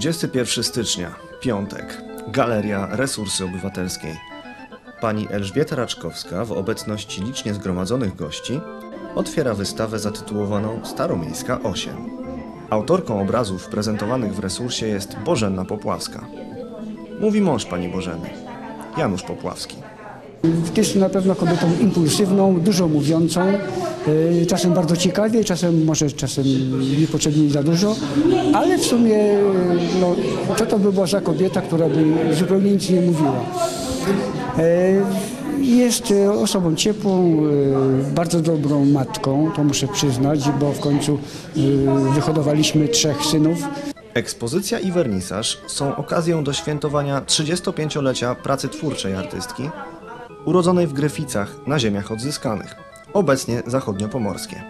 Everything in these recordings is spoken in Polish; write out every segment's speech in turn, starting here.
21 stycznia, piątek, Galeria Resursy Obywatelskiej. Pani Elżbieta Raczkowska w obecności licznie zgromadzonych gości otwiera wystawę zatytułowaną Staromiejska 8. Autorką obrazów prezentowanych w resursie jest Bożenna Popławska. Mówi mąż pani Bożeny, Janusz Popławski. Jest na pewno kobietą impulsywną, dużo mówiącą, y, czasem bardzo ciekawie, czasem może czasem niepotrzebnie za dużo, ale w sumie no, co to by była za kobieta, która by zupełnie nic nie mówiła. E, Jest osobą ciepłą, e, bardzo dobrą matką, to muszę przyznać, bo w końcu wyhodowaliśmy trzech synów. Ekspozycja i wernisaż są okazją do świętowania 35-lecia pracy twórczej artystki, urodzonej w Gryficach na ziemiach odzyskanych, obecnie zachodniopomorskie.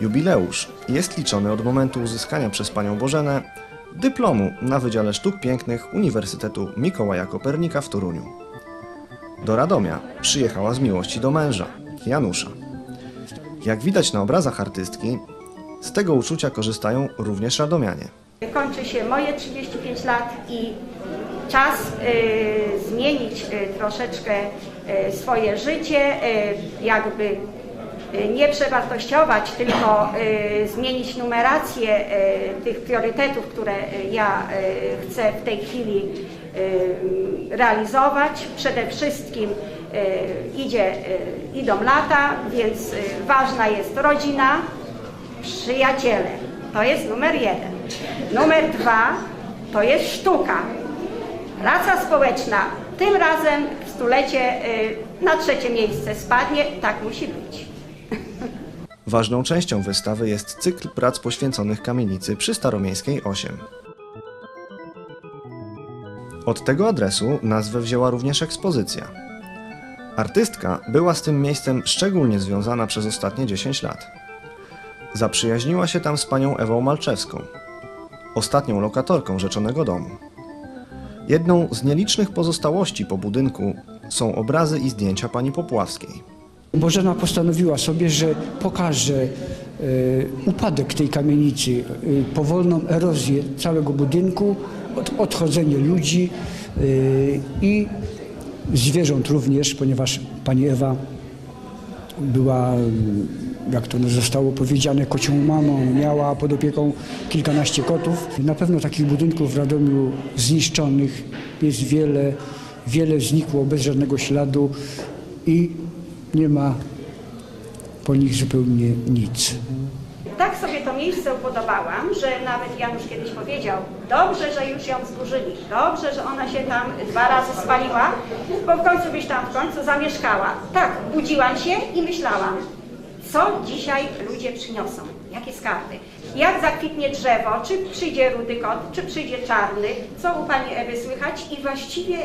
Jubileusz jest liczony od momentu uzyskania przez panią Bożenę dyplomu na Wydziale Sztuk Pięknych Uniwersytetu Mikołaja Kopernika w Toruniu. Do Radomia przyjechała z miłości do męża, Janusza. Jak widać na obrazach artystki, z tego uczucia korzystają również radomianie. Kończy się moje 35 lat i czas y, zmienić y, troszeczkę y, swoje życie, jakby nie przewartościować, tylko zmienić numerację tych priorytetów, które ja chcę w tej chwili realizować. Przede wszystkim idzie, idą lata, więc ważna jest rodzina, przyjaciele. To jest numer jeden. Numer dwa to jest sztuka. Praca społeczna tym razem w stulecie y, na trzecie miejsce spadnie. Tak musi być. Ważną częścią wystawy jest cykl prac poświęconych kamienicy przy Staromiejskiej 8. Od tego adresu nazwę wzięła również ekspozycja. Artystka była z tym miejscem szczególnie związana przez ostatnie 10 lat. Zaprzyjaźniła się tam z panią Ewą Malczewską, ostatnią lokatorką rzeczonego domu. Jedną z nielicznych pozostałości po budynku są obrazy i zdjęcia pani Popławskiej. Bożena postanowiła sobie, że pokaże e, upadek tej kamienicy, e, powolną erozję całego budynku, od, odchodzenie ludzi e, i zwierząt również, ponieważ pani Ewa była, jak to zostało powiedziane, kocią mamą, miała pod opieką kilkanaście kotów. Na pewno takich budynków w Radomiu zniszczonych jest wiele, wiele znikło bez żadnego śladu i nie ma po nich zupełnie nic. Tak sobie to miejsce upodobałam, że nawet Janusz kiedyś powiedział, dobrze, że już ją zburzyli, dobrze, że ona się tam dwa razy spaliła, bo w końcu byś tam w końcu zamieszkała. Tak, budziłam się i myślałam, co dzisiaj ludzie przyniosą, jakie skarby. Jak zakwitnie drzewo, czy przyjdzie rudy kot, czy przyjdzie czarny, co u Pani Ewy słychać i właściwie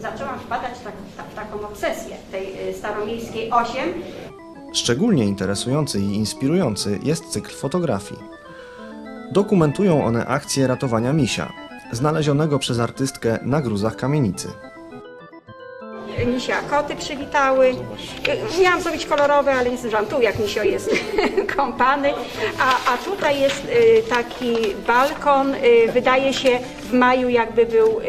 zaczęłam wpadać tak, w taką obsesję tej y, staromiejskiej 8, Szczególnie interesujący i inspirujący jest cykl fotografii. Dokumentują one akcję ratowania misia, znalezionego przez artystkę na gruzach kamienicy. Misia koty przywitały. Miałam zrobić kolorowe, ale nie zdążyłam. Tu jak misio jest kąpany. A, a tutaj jest y, taki balkon. Y, wydaje się w maju jakby był y,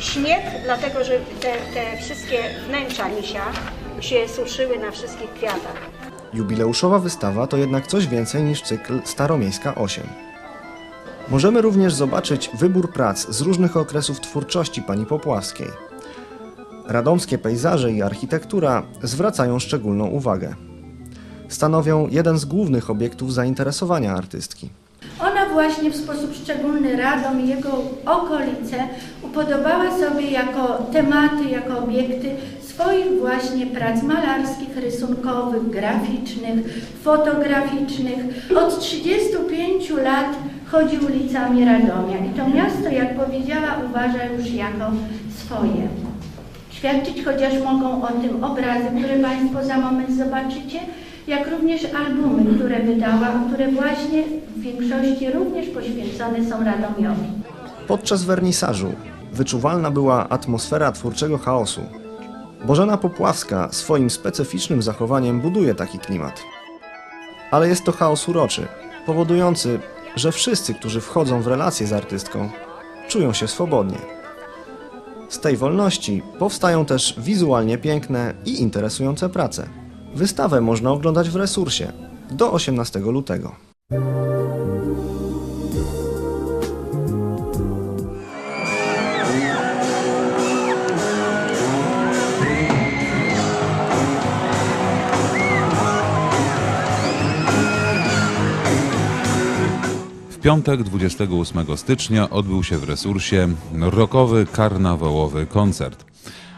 śnieg, dlatego że te, te wszystkie wnętrza misia się suszyły na wszystkich kwiatach. Jubileuszowa wystawa to jednak coś więcej niż cykl Staromiejska 8. Możemy również zobaczyć wybór prac z różnych okresów twórczości pani Popławskiej. Radomskie pejzaże i architektura zwracają szczególną uwagę. Stanowią jeden z głównych obiektów zainteresowania artystki. Ona właśnie w sposób szczególny Radom i jego okolice upodobała sobie jako tematy, jako obiekty swoich właśnie prac malarskich, rysunkowych, graficznych, fotograficznych. Od 35 lat chodzi ulicami Radomia i to miasto, jak powiedziała, uważa już jako swoje. Świadczyć chociaż mogą o tym obrazy, które Państwo za moment zobaczycie, jak również albumy, które wydała, które właśnie w większości również poświęcone są Radomiowi. Podczas wernisażu wyczuwalna była atmosfera twórczego chaosu. Bożena Popławska swoim specyficznym zachowaniem buduje taki klimat. Ale jest to chaos uroczy, powodujący, że wszyscy, którzy wchodzą w relacje z artystką, czują się swobodnie. Z tej wolności powstają też wizualnie piękne i interesujące prace. Wystawę można oglądać w resursie do 18 lutego. Piątek 28 stycznia odbył się w resursie rockowy karnawałowy koncert.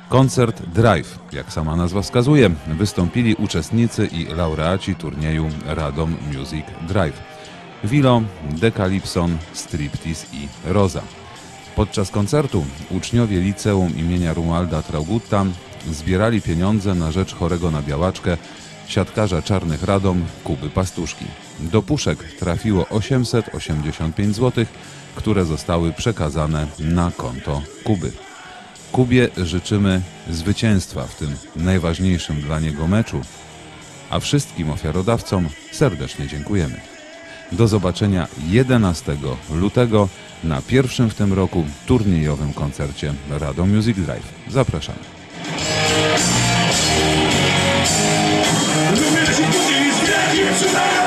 Koncert Drive, jak sama nazwa wskazuje, wystąpili uczestnicy i laureaci turnieju Radom Music Drive. Wilo, Dekalipson, Striptease i Roza. Podczas koncertu uczniowie liceum imienia Romualda Traugutta zbierali pieniądze na rzecz chorego na białaczkę siatkarza czarnych Radom Kuby Pastuszki. Do puszek trafiło 885 zł, które zostały przekazane na konto Kuby. Kubie życzymy zwycięstwa w tym najważniejszym dla niego meczu, a wszystkim ofiarodawcom serdecznie dziękujemy. Do zobaczenia 11 lutego na pierwszym w tym roku turniejowym koncercie Rado Music Drive. Zapraszamy. Shazam!